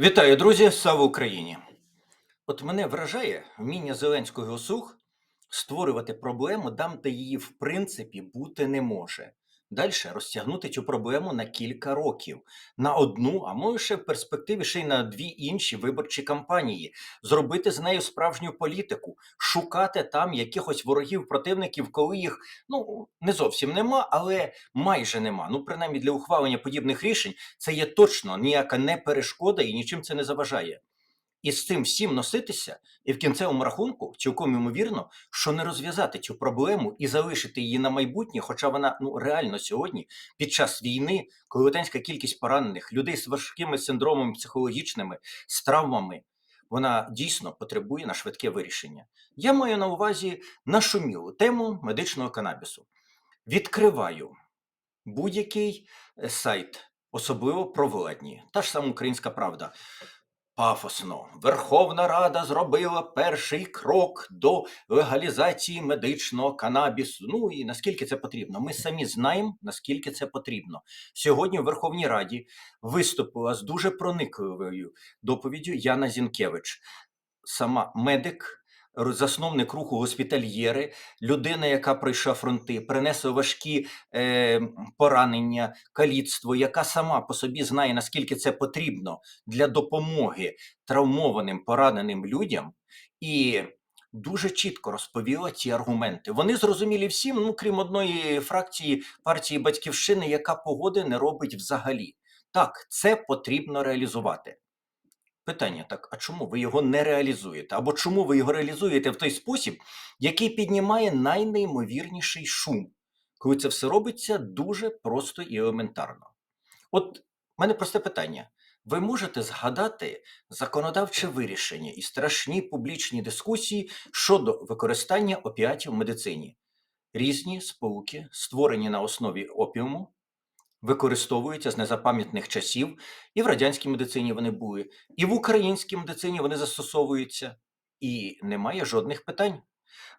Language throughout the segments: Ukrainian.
Вітаю, друзі! Слава Україні! От мене вражає вміння Зеленського сух створювати проблему там, де її в принципі бути не може. Далі розтягнути цю проблему на кілька років, на одну, а може в перспективі ще й на дві інші виборчі кампанії, зробити з нею справжню політику, шукати там якихось ворогів, противників, коли їх ну не зовсім нема, але майже нема. Ну, принаймні для ухвалення подібних рішень це є точно ніяка не перешкода і нічим це не заважає. І з цим всім носитися, і в кінцевому рахунку, цілком ймовірно, що не розв'язати цю проблему і залишити її на майбутнє, хоча вона ну реально сьогодні, під час війни, коли велетенська кількість поранених, людей з важкими синдромами психологічними, з травмами, вона дійсно потребує на швидке вирішення. Я маю на увазі нашумілу тему медичного канабісу. Відкриваю будь-який е, сайт, особливо провладні, та ж сама українська правда. Пафосно. Верховна Рада зробила перший крок до легалізації медичного канабісу. Ну і наскільки це потрібно? Ми самі знаємо, наскільки це потрібно. Сьогодні в Верховній Раді виступила з дуже проникливою доповіддю Яна Зінкевич, сама медик. Засновник руху госпітальєри, людина, яка пройшла фронти, принесла важкі е, поранення, каліцтво, яка сама по собі знає, наскільки це потрібно для допомоги травмованим пораненим людям і дуже чітко розповіла ці аргументи. Вони зрозумілі всім, ну крім одної фракції партії Батьківщини, яка погоди не робить взагалі. Так, це потрібно реалізувати. Питання так: а чому ви його не реалізуєте? Або чому ви його реалізуєте в той спосіб, який піднімає найнеймовірніший шум, коли це все робиться дуже просто і елементарно? От в мене просте питання. Ви можете згадати законодавче вирішення і страшні публічні дискусії щодо використання опіатів в медицині? Різні сполуки, створені на основі опіуму, використовуються з незапам'ятних часів, і в радянській медицині вони були, і в українській медицині вони застосовуються, і немає жодних питань.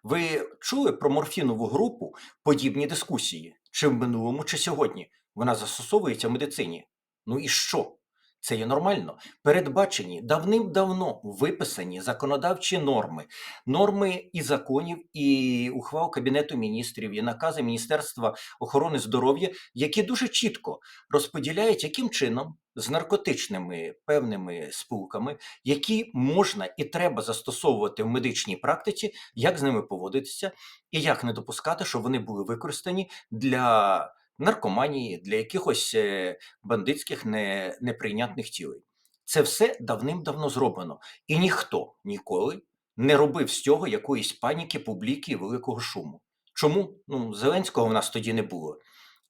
Ви чули про морфінову групу подібні дискусії? Чи в минулому, чи сьогодні? Вона застосовується в медицині. Ну і що? Це є нормально. Передбачені давним-давно виписані законодавчі норми, норми і законів, і ухвал Кабінету міністрів, і накази Міністерства охорони здоров'я, які дуже чітко розподіляють, яким чином з наркотичними певними спілками, які можна і треба застосовувати в медичній практиці, як з ними поводитися, і як не допускати, щоб вони були використані для наркоманії, для якихось е, бандитських не, неприйнятних цілей. Це все давним-давно зроблено. І ніхто ніколи не робив з цього якоїсь паніки, публіки і великого шуму. Чому? Ну, Зеленського в нас тоді не було.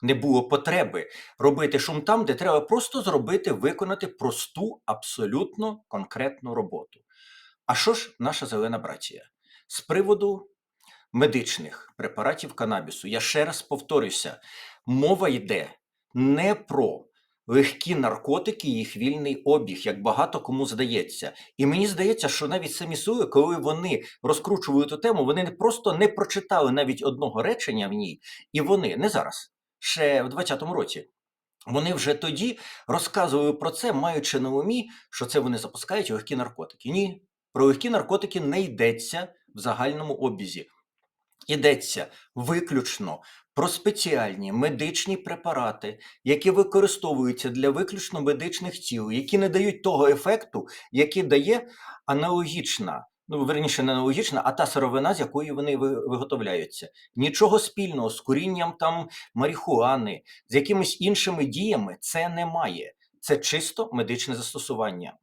Не було потреби робити шум там, де треба просто зробити, виконати просту, абсолютно конкретну роботу. А що ж наша зелена братія? З приводу медичних препаратів канабісу, я ще раз повторюся, мова йде не про легкі наркотики і їх вільний обіг, як багато кому здається. І мені здається, що навіть самі сули, коли вони розкручували ту тему, вони просто не прочитали навіть одного речення в ній, і вони не зараз, ще в 2020 році. Вони вже тоді розказували про це, маючи на умі, що це вони запускають легкі наркотики. Ні, про легкі наркотики не йдеться в загальному обізі. Йдеться виключно про спеціальні медичні препарати, які використовуються для виключно медичних цілей, які не дають того ефекту, який дає аналогічна, ну верніше не аналогічна, а та сировина, з якої вони виготовляються. Нічого спільного з курінням там марихуани, з якимись іншими діями це немає. Це чисто медичне застосування.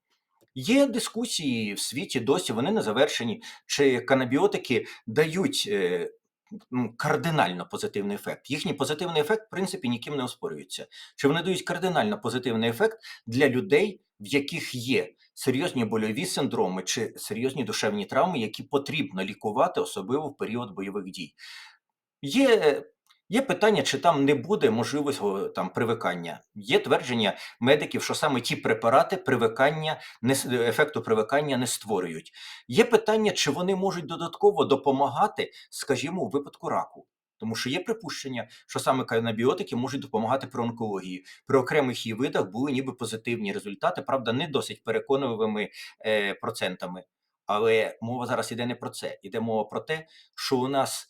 Є дискусії в світі досі, вони не завершені, чи канабіотики дають е, ну, кардинально позитивний ефект. Їхній позитивний ефект, в принципі, ніким не оспорюється. Чи вони дають кардинально позитивний ефект для людей, в яких є серйозні больові синдроми чи серйозні душевні травми, які потрібно лікувати, особливо в період бойових дій. Є, є питання, чи там не буде можливого там привикання. Є твердження медиків, що саме ті препарати привикання не ефекту привикання не створюють. Є питання, чи вони можуть додатково допомагати, скажімо, у випадку раку. Тому що є припущення, що саме канабіотики можуть допомагати при онкології. При окремих її видах були ніби позитивні результати, правда, не досить переконливими е, процентами. Але мова зараз іде не про це. Іде мова про те, що у нас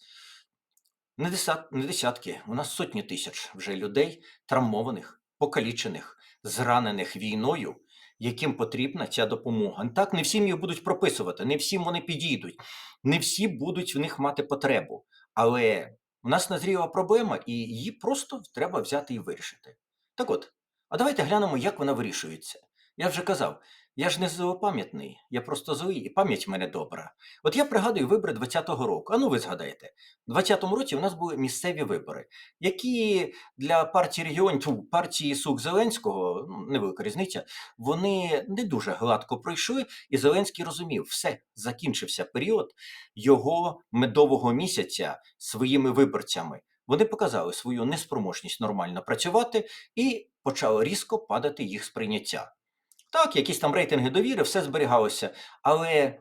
не, десят, не десятки, у нас сотні тисяч вже людей травмованих, покалічених, зранених війною, яким потрібна ця допомога. Так, не всім їх будуть прописувати, не всім вони підійдуть, не всі будуть в них мати потребу. Але у нас назріла проблема, і її просто треба взяти і вирішити. Так от, а давайте глянемо, як вона вирішується. Я вже казав, я ж не злопам'ятний, я просто злий, і пам'ять в мене добра. От я пригадую вибори 20-го року. А ну ви згадаєте, в 20-му році у нас були місцеві вибори, які для партії регіонів, партії Сук Зеленського, ну, невелика різниця, вони не дуже гладко пройшли, і Зеленський розумів, все, закінчився період його медового місяця своїми виборцями. Вони показали свою неспроможність нормально працювати і почало різко падати їх сприйняття. Так, якісь там рейтинги довіри, все зберігалося. Але,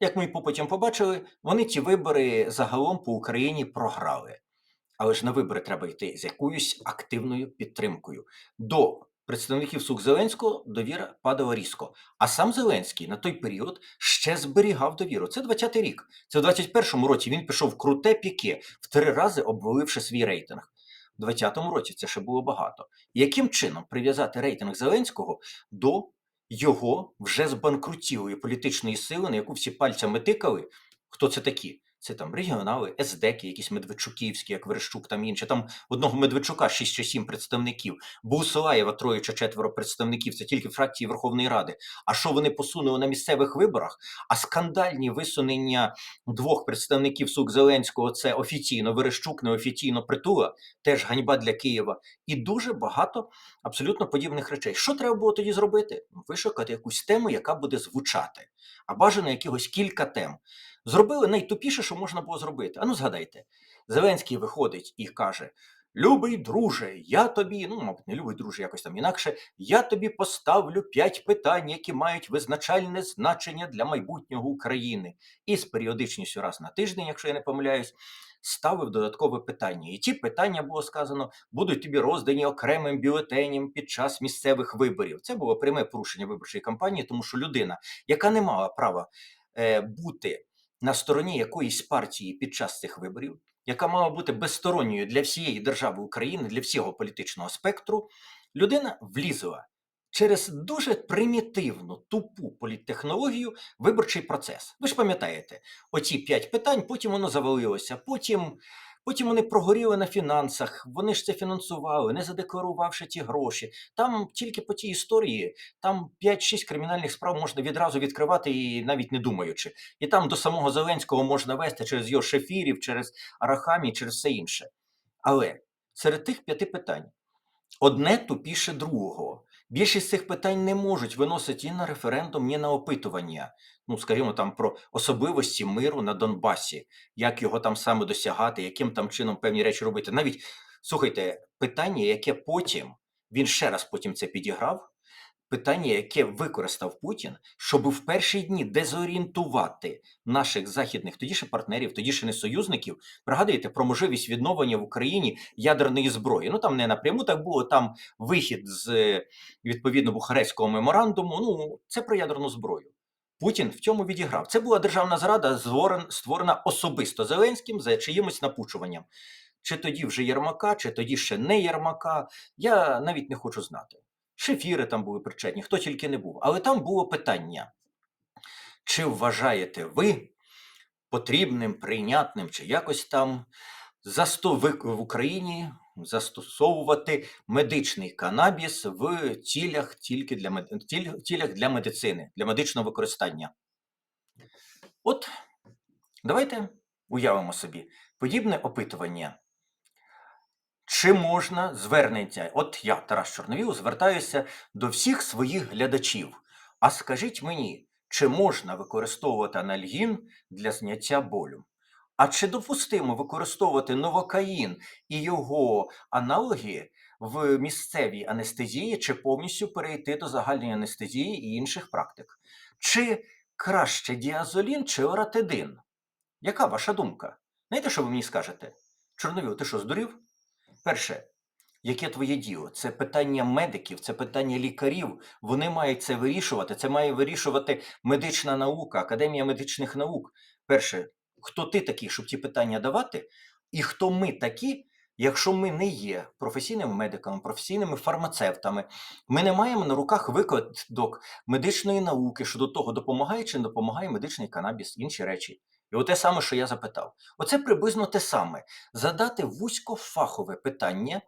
як ми потім побачили, вони ті вибори загалом по Україні програли. Але ж на вибори треба йти з якоюсь активною підтримкою. До представників Сук Зеленського довіра падала різко. А сам Зеленський на той період ще зберігав довіру. Це 20-й рік. Це в 21-му році він пішов в круте піке, в три рази обваливши свій рейтинг. У 20-му році це ще було багато. Яким чином прив'язати рейтинг Зеленського до його вже збанкрутілої політичної сили, на яку всі пальцями тикали. Хто це такі? Це там регіонали, СДЕКи, якісь Медведчуківські, як Верещук, там інші. Там одного Медведчука 6 чи 7 представників. Бусилаєва троє чи четверо представників. Це тільки фракції Верховної Ради. А що вони посунули на місцевих виборах? А скандальні висунення двох представників Сук Зеленського це офіційно Верещук, неофіційно притула, теж ганьба для Києва. І дуже багато абсолютно подібних речей. Що треба було тоді зробити? Вишукати якусь тему, яка буде звучати, а бажано якихось кілька тем. Зробили найтупіше, що можна було зробити. Ану, згадайте, Зеленський виходить і каже: Любий друже, я тобі, ну, мабуть, не любий друже, якось там інакше, я тобі поставлю п'ять питань, які мають визначальне значення для майбутнього України. І з періодичністю раз на тиждень, якщо я не помиляюсь, ставив додаткове питання. І ті питання було сказано, будуть тобі роздані окремим бюлетеням під час місцевих виборів. Це було пряме порушення виборчої кампанії, тому що людина, яка не мала права е, бути на стороні якоїсь партії під час цих виборів, яка мала бути безсторонньою для всієї держави України, для всього політичного спектру, людина влізла через дуже примітивну, тупу політтехнологію виборчий процес. Ви ж пам'ятаєте, оці п'ять питань, потім воно завалилося, потім. Потім вони прогоріли на фінансах, вони ж це фінансували, не задекларувавши ті гроші. Там тільки по тій історії, там 5-6 кримінальних справ можна відразу відкривати і навіть не думаючи. І там до самого Зеленського можна вести через його шефірів, через Арахамі, через все інше. Але серед тих п'яти питань одне тупіше другого. Більшість цих питань не можуть виносити ні на референдум, ні на опитування. Ну, скажімо, там про особливості миру на Донбасі, як його там саме досягати, яким там чином певні речі робити. Навіть слухайте, питання, яке потім він ще раз потім це підіграв. Питання, яке використав Путін, щоб в перші дні дезорієнтувати наших західних тоді ще партнерів, тоді ще не союзників, пригадуєте про можливість відновлення в Україні ядерної зброї. Ну там не напряму так було. Там вихід з відповідно Бухарестського меморандуму. Ну це про ядерну зброю. Путін в цьому відіграв. Це була державна зрада, створена особисто Зеленським за чиїмось напучуванням. Чи тоді вже Єрмака, чи тоді ще не Єрмака, я навіть не хочу знати. Шефіри там були причетні, хто тільки не був. Але там було питання: чи вважаєте ви потрібним, прийнятним, чи якось там засто... ви- в Україні застосовувати медичний канабіс в цілях тільки для цілях для медицини, для медичного використання? От давайте уявимо собі подібне опитування. Чи можна звернення? От я, Тарас Чорновіл, звертаюся до всіх своїх глядачів. А скажіть мені, чи можна використовувати анальгін для зняття болю? А чи допустимо використовувати новокаїн і його аналоги в місцевій анестезії, чи повністю перейти до загальної анестезії і інших практик? Чи краще діазолін чи оратидин? Яка ваша думка? Знаєте, що ви мені скажете? Чорновіл, ти що, здурів? Перше, яке твоє діло? Це питання медиків, це питання лікарів. Вони мають це вирішувати. Це має вирішувати медична наука, Академія медичних наук. Перше, хто ти такий, щоб ті питання давати, і хто ми такі, якщо ми не є професійними медиками, професійними фармацевтами, ми не маємо на руках викладок медичної науки щодо того, допомагає чи не допомагає медичний канабіс, інші речі. І от те саме, що я запитав. Оце приблизно те саме. Задати вузькофахове питання,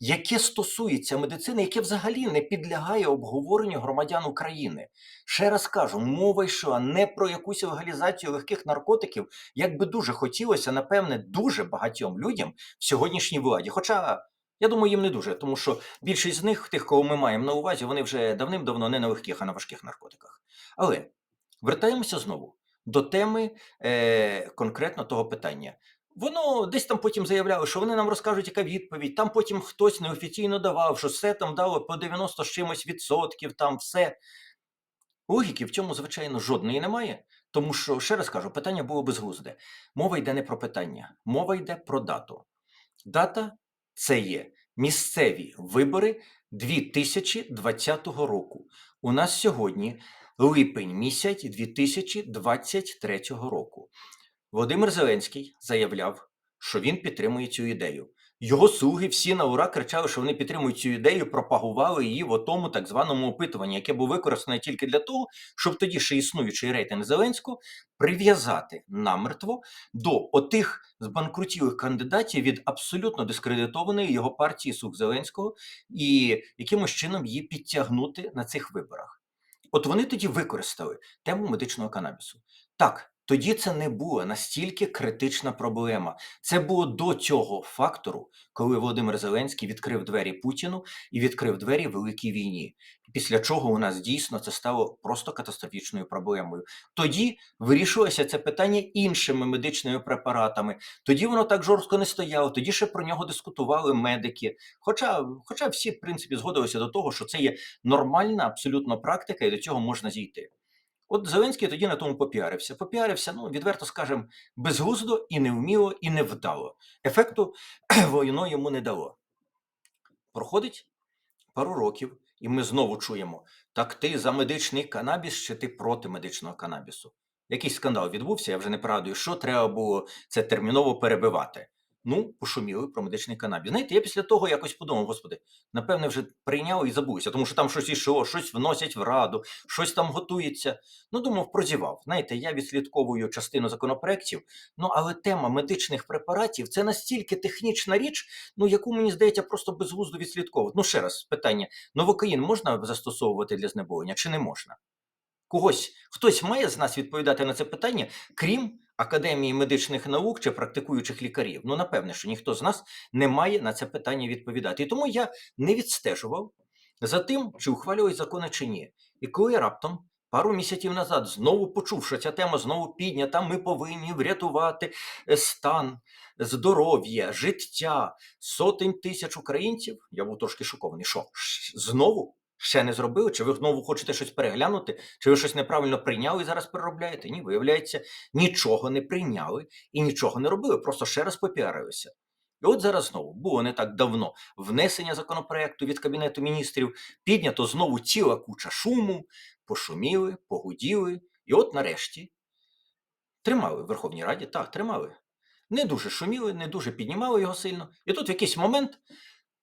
яке стосується медицини, яке взагалі не підлягає обговоренню громадян України. Ще раз кажу, мова йшла не про якусь легалізацію легких наркотиків, як би дуже хотілося, напевне, дуже багатьом людям в сьогоднішній владі. Хоча. Я думаю, їм не дуже, тому що більшість з них, тих, кого ми маємо на увазі, вони вже давним-давно не на легких, а на важких наркотиках. Але вертаємося знову до теми е, конкретно того питання. Воно десь там потім заявляли, що вони нам розкажуть, яка відповідь. Там потім хтось неофіційно давав, що все там дало по 90 з чимось відсотків, там все. Логіки в цьому, звичайно, жодної немає. Тому що, ще раз кажу, питання було безглузде. Мова йде не про питання, мова йде про дату. Дата це є місцеві вибори 2020 року. У нас сьогодні липень місяць 2023 року. Володимир Зеленський заявляв, що він підтримує цю ідею. Його слуги всі на ура кричали, що вони підтримують цю ідею, пропагували її в тому так званому опитуванні, яке було використане тільки для того, щоб тоді ще існуючий рейтинг Зеленського прив'язати намертво до отих збанкрутілих кандидатів від абсолютно дискредитованої його партії Сух Зеленського і якимось чином її підтягнути на цих виборах. От вони тоді використали тему медичного канабісу. Так, тоді це не була настільки критична проблема. Це було до цього фактору, коли Володимир Зеленський відкрив двері Путіну і відкрив двері великій війні. Після чого у нас дійсно це стало просто катастрофічною проблемою. Тоді вирішувалося це питання іншими медичними препаратами. Тоді воно так жорстко не стояло. Тоді ще про нього дискутували медики. Хоча, хоча всі, в принципі, згодилися до того, що це є нормальна абсолютно практика, і до цього можна зійти. От Зеленський тоді на тому попіарився. Попіарився, ну, відверто скажемо, безглуздо і невміло, і невдало. Ефекту воно йому не дало. Проходить пару років, і ми знову чуємо: так ти за медичний канабіс чи ти проти медичного канабісу? Якийсь скандал відбувся, я вже не пригадую, що треба було це терміново перебивати. Ну, пошуміли про медичний канабіс. Знаєте, я після того якось подумав, господи, напевне, вже прийняв і забувся, тому що там щось ішло, щось вносять в раду, щось там готується. Ну, думав, прозівав. Знаєте, я відслідковую частину законопроєктів, ну але тема медичних препаратів це настільки технічна річ, ну яку мені здається просто безглуздо відслідковувати. Ну, ще раз питання: новокаїн можна застосовувати для знеболення чи не можна? Когось хтось має з нас відповідати на це питання, крім Академії медичних наук чи практикуючих лікарів. Ну, напевне, що ніхто з нас не має на це питання відповідати. І тому я не відстежував за тим, чи ухвалюють закони чи ні. І коли раптом пару місяців назад знову почув, що ця тема знову піднята, ми повинні врятувати е, стан, здоров'я, життя сотень тисяч українців, я був трошки шокований. Що знову? Ще не зробили? Чи ви знову хочете щось переглянути? Чи ви щось неправильно прийняли і зараз переробляєте? Ні, виявляється, нічого не прийняли і нічого не робили, просто ще раз попіарилися. І от зараз знову було не так давно внесення законопроекту від Кабінету міністрів, піднято знову ціла куча шуму, пошуміли, погуділи, і от нарешті тримали в Верховній Раді, так, тримали. Не дуже шуміли, не дуже піднімали його сильно. І тут в якийсь момент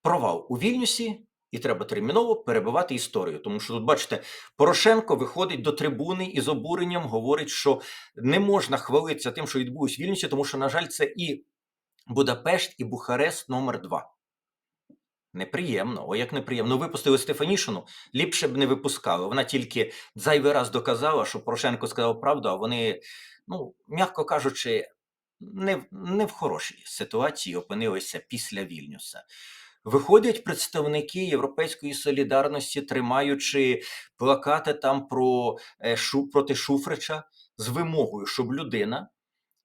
провал у Вільнюсі, і треба терміново перебивати історію. Тому що тут, бачите, Порошенко виходить до трибуни і з обуренням говорить, що не можна хвалитися тим, що відбулось в Вільнюсі, тому що, на жаль, це і Будапешт, і Бухарест номер 2 Неприємно, о, як неприємно. Випустили Стефанішину, ліпше б не випускали. Вона тільки зайвий раз доказала, що Порошенко сказав правду, а вони, ну, м'яко кажучи, не, не в хорошій ситуації опинилися після Вільнюса. Виходять представники Європейської солідарності, тримаючи плакати там про е, проти Шуфрича з вимогою, щоб людина,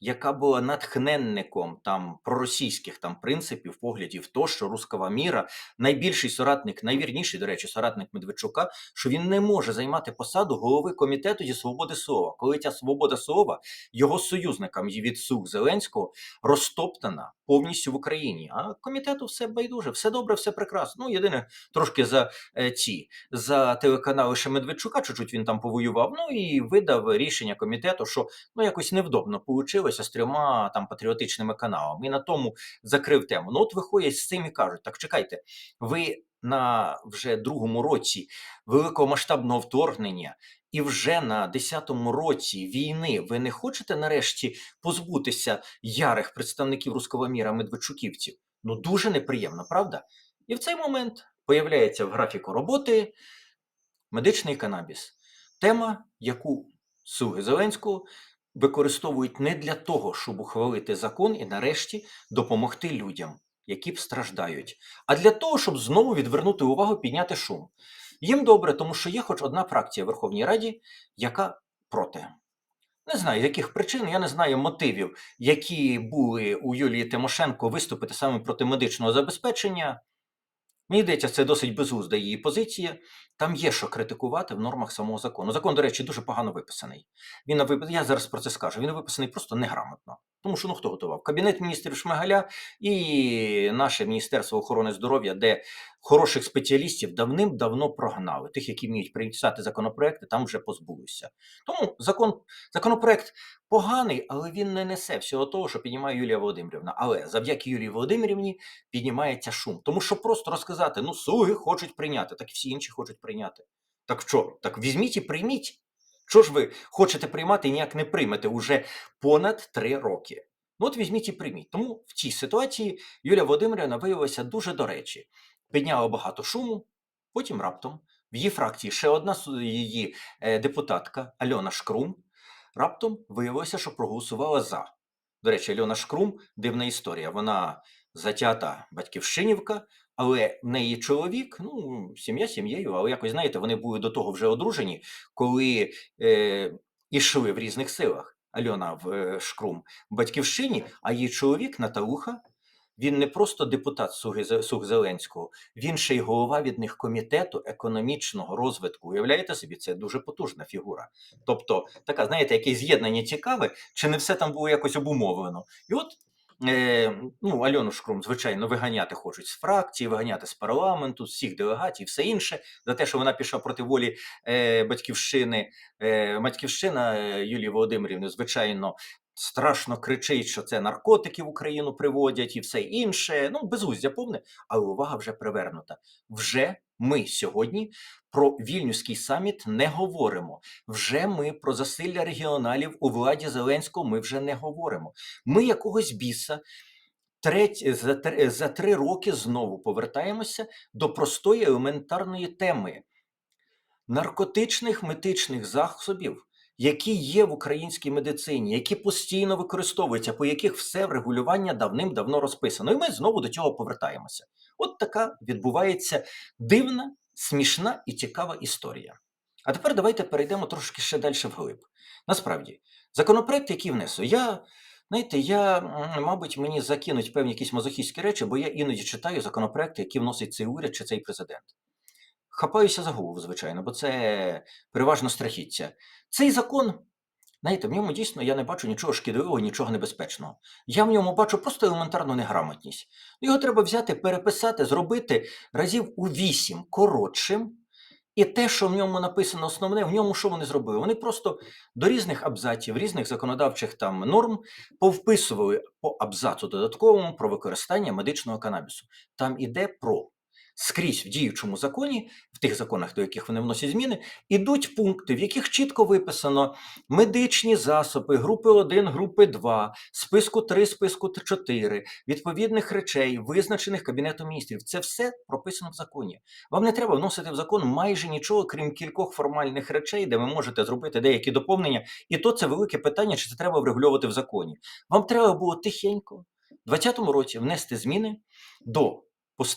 яка була натхненником там проросійських там принципів, поглядів, то що рускава міра, найбільший соратник, найвірніший, до речі, соратник Медведчука, що він не може займати посаду голови комітету зі свободи слова, коли ця свобода слова його союзникам від слуг Зеленського розтоптана повністю в Україні. А комітету все байдуже, все добре, все прекрасно. Ну єдине трошки за е, ці за телеканали ще Медведчука, чуть-чуть він там повоював. Ну і видав рішення комітету, що ну якось невдобно получилося з трьома там патріотичними каналами. І на тому закрив тему. Ну от виходять з цим і кажуть: так чекайте, ви на вже другому році великомасштабного вторгнення. І вже на 10-му році війни ви не хочете нарешті позбутися ярих представників руського міра медведчуківців? Ну дуже неприємно, правда? І в цей момент появляється в графіку роботи медичний канабіс. Тема, яку слуги Зеленського використовують не для того, щоб ухвалити закон і нарешті допомогти людям, які б страждають, а для того, щоб знову відвернути увагу, підняти шум. Їм добре, тому що є хоч одна фракція Верховній Раді, яка проти. Не знаю, яких причин, я не знаю мотивів, які були у Юлії Тимошенко виступити саме проти медичного забезпечення. Мені здається, це досить безузда її позиція. Там є що критикувати в нормах самого закону. Закон, до речі, дуже погано виписаний. Він я зараз про це скажу. Він виписаний просто неграмотно. Тому що ну хто готував? Кабінет міністрів Шмигаля і наше Міністерство охорони здоров'я, де хороших спеціалістів давним-давно прогнали. Тих, які вміють прийняти законопроекти, там вже позбулися. Тому закон, законопроект поганий, але він не несе всього того, що піднімає Юлія Володимирівна. Але завдяки Юлії Володимирівні піднімається шум. Тому що просто розказати: ну, слуги хочуть прийняти, так і всі інші хочуть прийняти. Так що? Так візьміть і прийміть. Що ж ви хочете приймати і ніяк не приймете уже понад три роки? Ну от візьміть і прийміть. Тому в цій ситуації Юлія Володимирівна виявилася дуже до речі. Підняла багато шуму, потім раптом в її фракції ще одна її е, депутатка Альона Шкрум раптом виявилося, що проголосувала за. До речі, Альона Шкрум дивна історія. Вона затята батьківщинівка, але в неї чоловік, ну, сім'я сім'єю, але якось, знаєте, вони були до того вже одружені, коли е, ішли в різних силах. Альона в е, Шкрум батьківщині, а її чоловік Наталуха. Він не просто депутат Зе- Зеленського, він ще й голова від них комітету економічного розвитку. Уявляєте собі, це дуже потужна фігура. Тобто, така, знаєте, якесь з'єднання цікаве, чи не все там було якось обумовлено. І от е, ну, Альону Шкрум, звичайно, виганяти хочуть з фракції, виганяти з парламенту, з всіх делегатів, все інше, за те, що вона пішла проти волі е, батьківщини. Е, батьківщина е, Юлії Володимирівни, звичайно, страшно кричить, що це наркотики в Україну приводять і все інше. Ну, безглуздя повне, але увага вже привернута. Вже ми сьогодні про вільнюський саміт не говоримо. Вже ми про засилля регіоналів у владі Зеленського ми вже не говоримо. Ми якогось біса. Треть, за, три- за три роки знову повертаємося до простої елементарної теми наркотичних медичних засобів, які є в українській медицині, які постійно використовуються, по яких все регулювання давним-давно розписано. І ми знову до цього повертаємося. От така відбувається дивна, смішна і цікава історія. А тепер давайте перейдемо трошки ще далі вглиб. Насправді, законопроект, який внесу, я. Знаєте, я, мабуть, мені закинуть певні якісь мазохістські речі, бо я іноді читаю законопроекти, які вносить цей уряд чи цей президент. Хапаюся за голову, звичайно, бо це переважно страхіття. Цей закон, знаєте, в ньому дійсно я не бачу нічого шкідливого, нічого небезпечного. Я в ньому бачу просто елементарну неграмотність. Його треба взяти, переписати, зробити разів у вісім коротшим. І те, що в ньому написано основне, в ньому що вони зробили? Вони просто до різних абзаців, різних законодавчих там норм повписували по абзацу додатковому про використання медичного канабісу. Там іде про скрізь в діючому законі, в тих законах, до яких вони вносять зміни, ідуть пункти, в яких чітко виписано медичні засоби групи 1, групи 2, списку 3, списку 4, відповідних речей, визначених Кабінетом міністрів. Це все прописано в законі. Вам не треба вносити в закон майже нічого, крім кількох формальних речей, де ви можете зробити деякі доповнення. І то це велике питання, чи це треба врегульовувати в законі. Вам треба було тихенько в 2020 році внести зміни до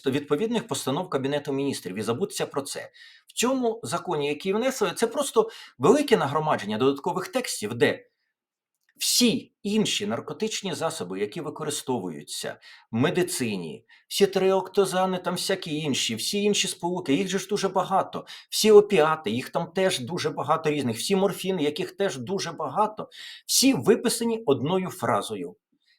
відповідних постанов Кабінету міністрів і забутися про це. В цьому законі, який внесли, це просто велике нагромадження додаткових текстів, де Всі інші наркотичні засоби, які використовуються в медицині, всі триоктозани, там всякі інші, всі інші сполуки, їх же ж дуже багато. Всі опіати, їх там теж дуже багато різних, всі морфіни, яких теж дуже багато, всі виписані одною фразою,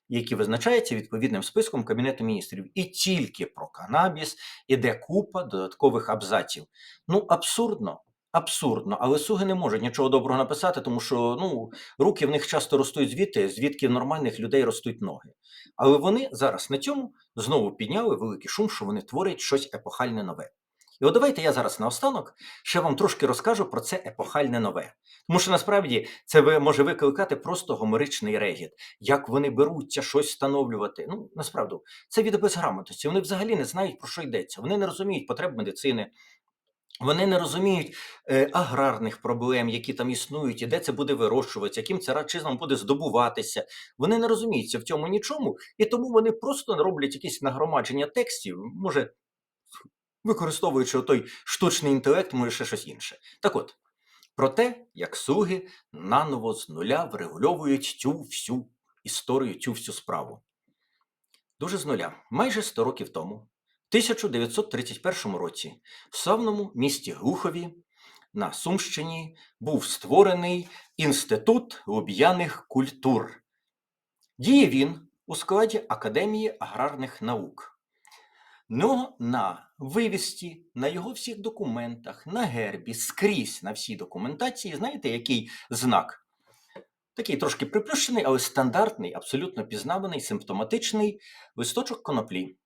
які визначаються відповідним списком Кабінету міністрів. І тільки про канабіс іде купа додаткових абзаців. Ну, абсурдно. Абсурдно, але суги не можуть нічого доброго написати, тому що ну, руки в них часто ростуть звідти, звідки в нормальних людей ростуть ноги. Але вони зараз на цьому знову підняли великий шум, що вони творять щось епохальне нове. І от давайте я зараз наостанок ще вам трошки розкажу про це епохальне нове. Тому що насправді це може викликати просто гомеричний регіт, як вони беруться щось встановлювати. Ну, насправді, це від безграмотності. Вони взагалі не знають, про що йдеться. Вони не розуміють потреб медицини. Вони не розуміють е, аграрних проблем, які там існують, і де це буде вирощуватися, яким це рачизмом буде здобуватися. Вони не розуміються в цьому нічому, і тому вони просто роблять якісь нагромадження текстів, може, використовуючи той штучний інтелект, може ще щось інше. Так от, про те, як суги наново з нуля врегульовують цю всю історію, цю всю справу. Дуже з нуля. Майже 100 років тому, в 1931 році, в славному місті Глухові на Сумщині був створений Інститут луб'яних культур. Діє він у складі Академії аграрних наук. Ну, на вивісті, на його всіх документах, на гербі, скрізь на всій документації, знаєте, який знак? Такий трошки приплющений, але стандартний, абсолютно пізнаваний, симптоматичний листочок коноплі.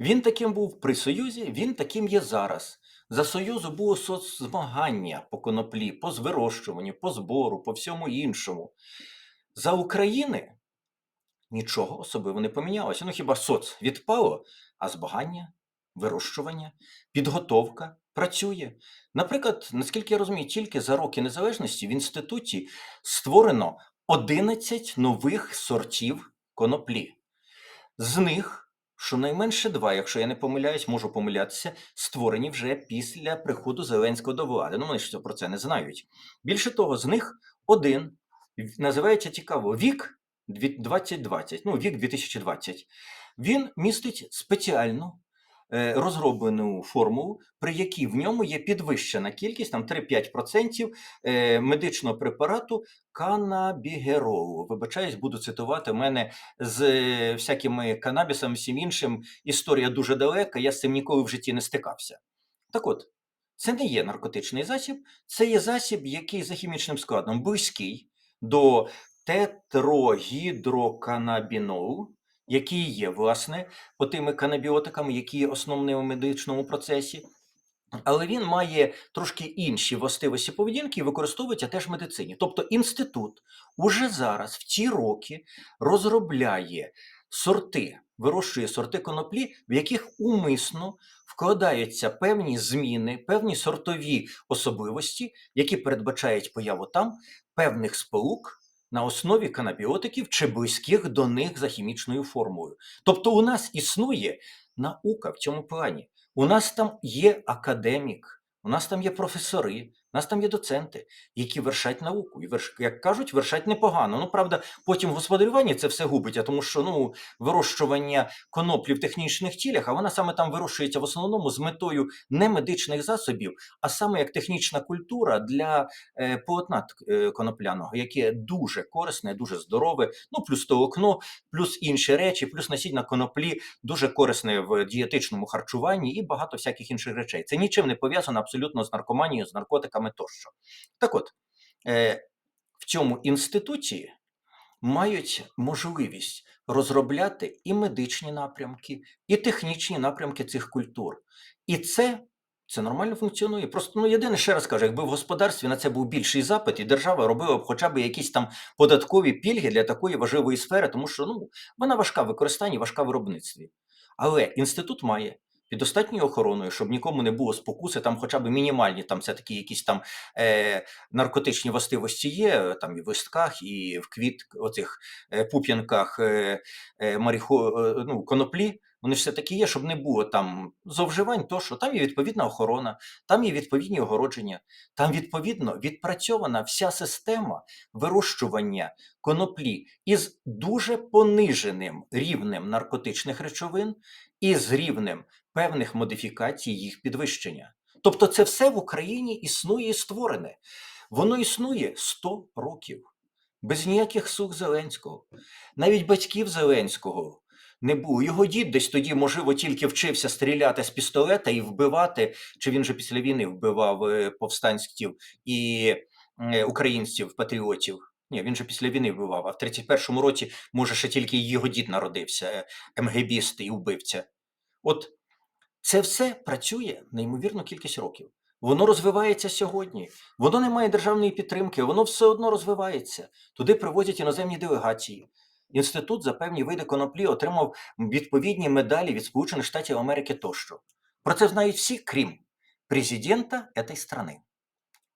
Він таким був при Союзі, він таким є зараз. За Союзу було соцзмагання по коноплі, по звирощуванню, по збору, по всьому іншому. За України нічого особливо не помінялося. Ну хіба соц відпало, а збагання, вирощування, підготовка працює. Наприклад, наскільки я розумію, тільки за роки незалежності в інституті створено 11 нових сортів коноплі. З них щонайменше два, якщо я не помиляюсь, можу помилятися, створені вже після приходу Зеленського до влади. Ну, вони ж про це не знають. Більше того, з них один називається цікаво вік 2020, ну, вік 2020. Він містить спеціальну е, розроблену формулу, при якій в ньому є підвищена кількість, там 3-5% е, медичного препарату канабігеролу. Вибачаюсь, буду цитувати в мене з е, всякими канабісами, всім іншим. Історія дуже далека, я з цим ніколи в житті не стикався. Так от, це не є наркотичний засіб, це є засіб, який за хімічним складом близький до тетрогідроканабінолу, який є, власне, отими канабіотиками, які є основними в медичному процесі. Але він має трошки інші властивості поведінки і використовується теж в медицині. Тобто інститут уже зараз, в ці роки, розробляє сорти, вирощує сорти коноплі, в яких умисно вкладаються певні зміни, певні сортові особливості, які передбачають появу там певних сполук на основі канабіотиків чи близьких до них за хімічною формулою. Тобто у нас існує наука в цьому плані. У нас там є академік, у нас там є професори, у нас там є доценти, які вершать науку. І верш, як кажуть, вершать непогано. Ну, правда, потім в господарюванні це все губить, а тому що ну, вирощування коноплі в технічних тілях, а вона саме там вирощується в основному з метою не медичних засобів, а саме як технічна культура для е, полотна е, конопляного, яке дуже корисне, дуже здорове, ну плюс толокно, плюс інші речі, плюс насіння коноплі дуже корисне в дієтичному харчуванні і багато всяких інших речей. Це нічим не пов'язано абсолютно з наркоманією, з наркотиками тощо. Так от, е, в цьому інституті мають можливість розробляти і медичні напрямки, і технічні напрямки цих культур. І це. Це нормально функціонує. Просто ну єдине ще раз кажу, якби в господарстві на це був більший запит, і держава робила б хоча б якісь там податкові пільги для такої важливої сфери, тому що ну вона важка в використанні, важка в виробництві. Але інститут має під достатньою охороною, щоб нікому не було спокуси, там хоча б мінімальні, там все таки якісь там е, наркотичні властивості є, е, там і в листках, і в квіт оцих е, пуп'янках е, е, мариху, е, ну, коноплі. вони ж все-таки є, щоб не було там зловживань, то що там є відповідна охорона, там є відповідні огородження, там відповідно відпрацьована вся система вирощування коноплі із дуже пониженим рівнем наркотичних речовин і з рівнем певних модифікацій їх підвищення. Тобто, це все в Україні існує і створене. Воно існує 100 років без ніяких сух Зеленського. Навіть батьків Зеленського не було. Його дід десь тоді, можливо, тільки вчився стріляти з пістолета і вбивати, чи він же після війни вбивав е, повстанців і е, українців, патріотів. Ні, він же після війни вбивав, а в 31-му році, може, ще тільки його дід народився, е, МГБіст і вбивця. От це все працює неймовірну кількість років. Воно розвивається сьогодні. Воно не має державної підтримки, воно все одно розвивається. Туди привозять іноземні делегації. Інститут за певні види коноплі отримав відповідні медалі від Сполучених Штатів Америки тощо. Про це знають всі, крім президента цієї страны.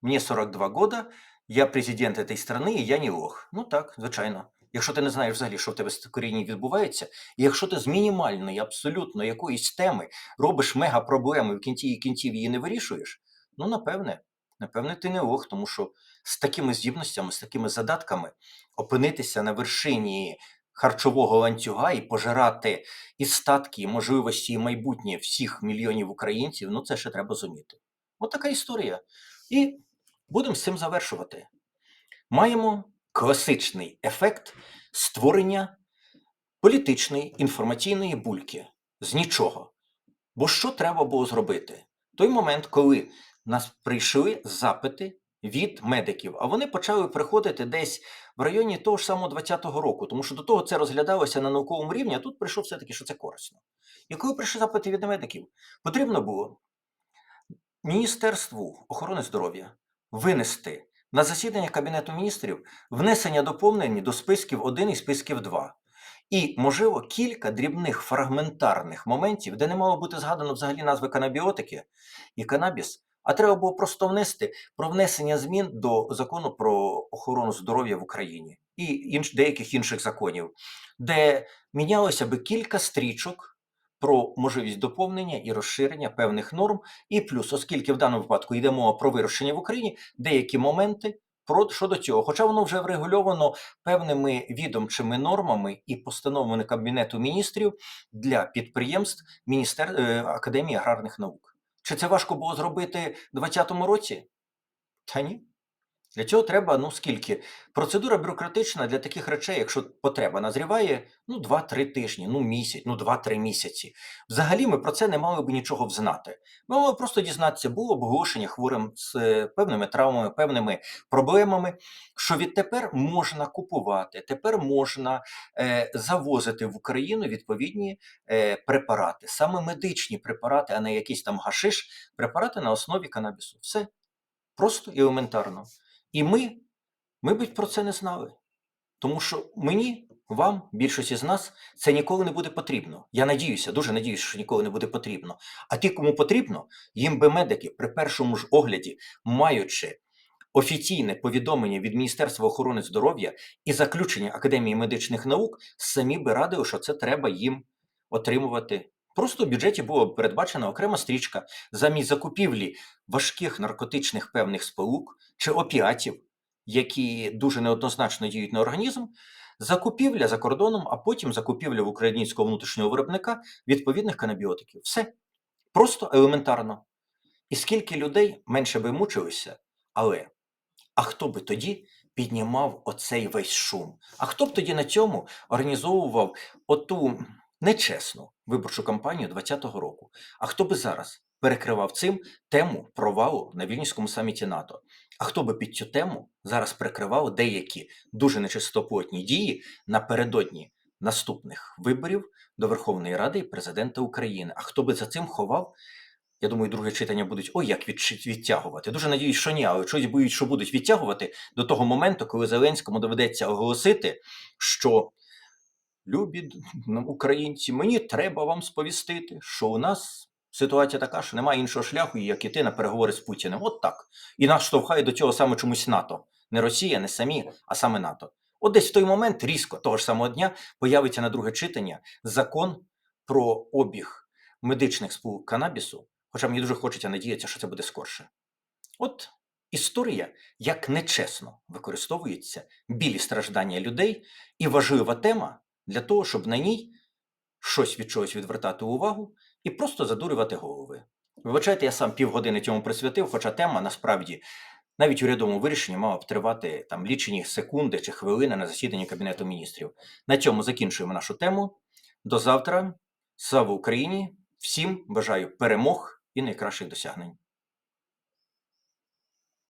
Мені 42 года, я президент цієї страны, і я не лох. Ну так, звичайно. Якщо ти не знаєш взагалі, що в тебе в корінні відбувається, і якщо ти з мінімальної, абсолютно якоїсь теми робиш мега проблеми в кінці і кінців її не вирішуєш, ну напевне, напевне, ти не лох, тому що з такими здібностями, з такими задатками опинитися на вершині харчового ланцюга і пожирати і статки, і можливості, і майбутнє всіх мільйонів українців, ну це ще треба зуміти. От така історія. І будемо з цим завершувати. Маємо класичний ефект створення політичної інформаційної бульки з нічого. Бо що треба було зробити? Той момент, коли нас прийшли запити від медиків, а вони почали приходити десь в районі того ж самого 20-го року, тому що до того це розглядалося на науковому рівні, а тут прийшов все-таки, що це корисно. І коли прийшли запити від медиків, потрібно було Міністерству охорони здоров'я винести на засідання Кабінету міністрів внесення доповнень до списків 1 і списків 2. І, можливо, кілька дрібних фрагментарних моментів, де не мало бути згадано взагалі назви канабіотики і канабіс, а треба було просто внести про внесення змін до закону про охорону здоров'я в Україні і інш, деяких інших законів, де мінялося би кілька стрічок про можливість доповнення і розширення певних норм, і плюс, оскільки в даному випадку йде мова про вирощення в Україні, деякі моменти про щодо цього, хоча воно вже врегульовано певними відомчими нормами і постановами Кабінету міністрів для підприємств Міністер... е, Академії аграрних наук. Чи це важко було зробити в 2020 році? Та ні. Для цього треба, ну скільки? Процедура бюрократична для таких речей, якщо потреба назріває, ну 2-3 тижні, ну місяць, ну 2-3 місяці. Взагалі ми про це не мали б нічого взнати. Ми мали просто дізнатися, було б оголошення хворим з е, певними травмами, певними проблемами, що відтепер можна купувати, тепер можна е, завозити в Україну відповідні е, препарати, саме медичні препарати, а не якісь там гашиш, препарати на основі канабісу. Все просто і елементарно. І ми, ми б про це не знали. Тому що мені, вам, більшості з нас, це ніколи не буде потрібно. Я надіюся, дуже надіюся, що ніколи не буде потрібно. А ті, кому потрібно, їм би медики при першому ж огляді, маючи офіційне повідомлення від Міністерства охорони здоров'я і заключення Академії медичних наук, самі би радили, що це треба їм отримувати. Просто в бюджеті була передбачена окрема стрічка замість закупівлі важких наркотичних певних сполук чи опіатів, які дуже неоднозначно діють на організм, закупівля за кордоном, а потім закупівля в українського внутрішнього виробника відповідних канабіотиків. Все просто елементарно. І скільки людей менше би мучилися, але а хто би тоді піднімав оцей весь шум? А хто б тоді на цьому організовував оту нечесну виборчу кампанію 2020 року? А хто би зараз перекривав цим тему провалу на Вільнюському саміті НАТО? А хто би під цю тему зараз прикривав деякі дуже нечистоплотні дії напередодні наступних виборів до Верховної Ради і президента України? А хто би за цим ховав? Я думаю, друге читання будуть ой, як відтягувати. Дуже надіюсь, що ні, але щось боюсь, що будуть відтягувати до того моменту, коли Зеленському доведеться оголосити, що любі ну, українці, мені треба вам сповістити, що у нас ситуація така, що немає іншого шляху, як іти на переговори з Путіним. От так. І нас штовхає до цього саме чомусь НАТО. Не Росія, не самі, а саме НАТО. От десь в той момент різко того ж самого дня появиться на друге читання закон про обіг медичних сполук канабісу, хоча мені дуже хочеться надіятися, що це буде скорше. От історія, як нечесно використовуються білі страждання людей, і важлива тема для того, щоб на ній щось від чогось відвертати увагу і просто задурювати голови. Вибачайте, я сам півгодини цьому присвятив, хоча тема насправді навіть у рядовому вирішенні мала б тривати там лічені секунди чи хвилини на засіданні Кабінету міністрів. На цьому закінчуємо нашу тему. До завтра. Слава Україні! Всім бажаю перемог і найкращих досягнень.